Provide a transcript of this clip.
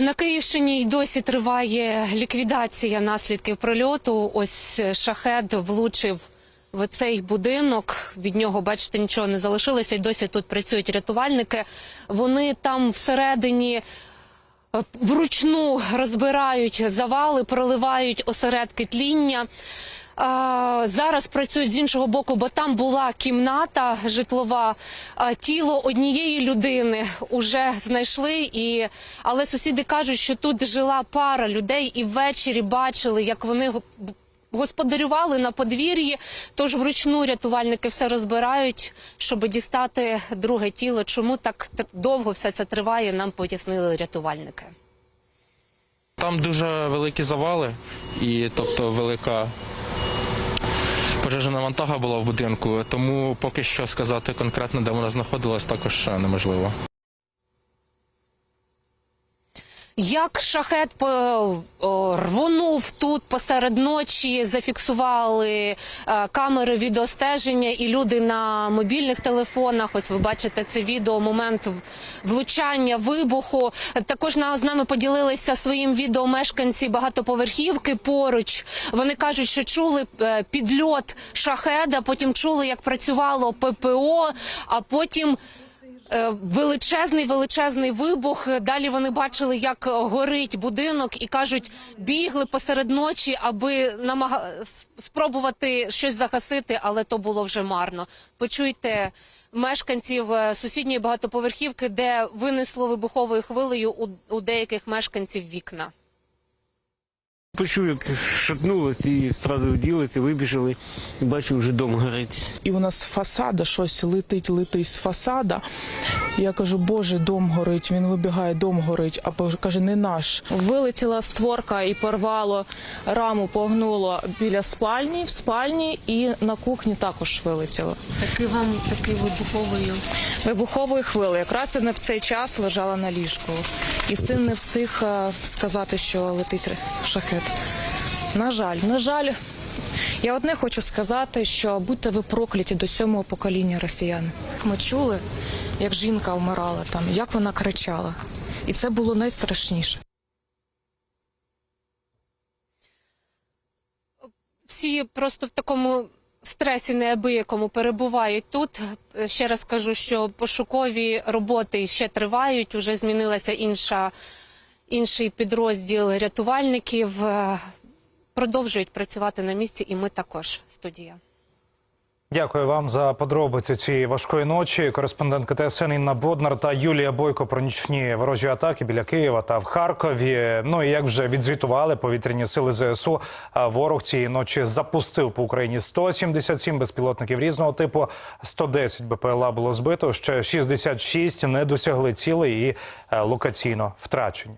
На Київщині й досі триває ліквідація наслідків прильоту. Ось шахет влучив в цей будинок. Від нього, бачите, нічого не залишилося. І досі тут працюють рятувальники. Вони там всередині е, вручну розбирають завали, проливають осередки тління. Зараз працюють з іншого боку, бо там була кімната житлова. Тіло однієї людини вже знайшли. І... Але сусіди кажуть, що тут жила пара людей і ввечері бачили, як вони господарювали на подвір'ї. Тож вручну рятувальники все розбирають, щоб дістати друге тіло. Чому так довго все це триває, нам пояснили рятувальники. Там дуже великі завали, і тобто велика пожежна вантага була в будинку, тому поки що сказати конкретно, де вона знаходилась, також е, неможливо. Як шахет рвонув тут посеред ночі, зафіксували е, камери відеостеження і люди на мобільних телефонах. Ось ви бачите це відео, момент влучання, вибуху. Також з нами поділилися своїм відео мешканці багатоповерхівки поруч. Вони кажуть, що чули е, підльот шахеда, потім чули, як працювало ППО, а потім. Е, Величезний величезний вибух. Далі вони бачили, як горить будинок, і кажуть, бігли посеред ночі, аби намага... спробувати щось загасити, але то було вже марно. Почуйте мешканців е, сусідньої багатоповерхівки, де винесло вибуховою хвилею у, у деяких мешканців вікна. Почув, як шатнулось і одразу вділися, вибіжали і бачив, вже дом горить. і у нас з фасада щось летить, летить з фасада. Я кажу, боже, дом горить. Він вибігає, дом горить. А каже, не наш. Вилетіла створка і порвало раму, погнуло біля спальні, в спальні і на кухні також вилетіло. Такий вам такий вибуховою. Вибухової хвили. Якраз я в цей час лежала на ліжку. І син не встиг е, сказати, що летить шахет. На жаль, на жаль, я одне хочу сказати, що будьте ви прокляті до сьомого покоління росіян. Ми чули, як жінка вмирала там, як вона кричала. І це було найстрашніше. всі просто в такому стресі неабиякому перебувають тут. Ще раз кажу, що пошукові роботи ще тривають. Уже змінилася інша, інший підрозділ рятувальників. Е, Продовжують працювати на місці, і ми також студія. Дякую вам за подробиці цієї важкої ночі. Кореспондентка ТСН Інна Боднар та Юлія Бойко про нічні ворожі атаки біля Києва та в Харкові. Ну і як вже відзвітували повітряні сили ЗСУ, ворог цієї ночі запустив по Україні 177 безпілотників різного типу. 110 БПЛА було збито. Ще 66 не досягли цілей і е, локаційно втрачені.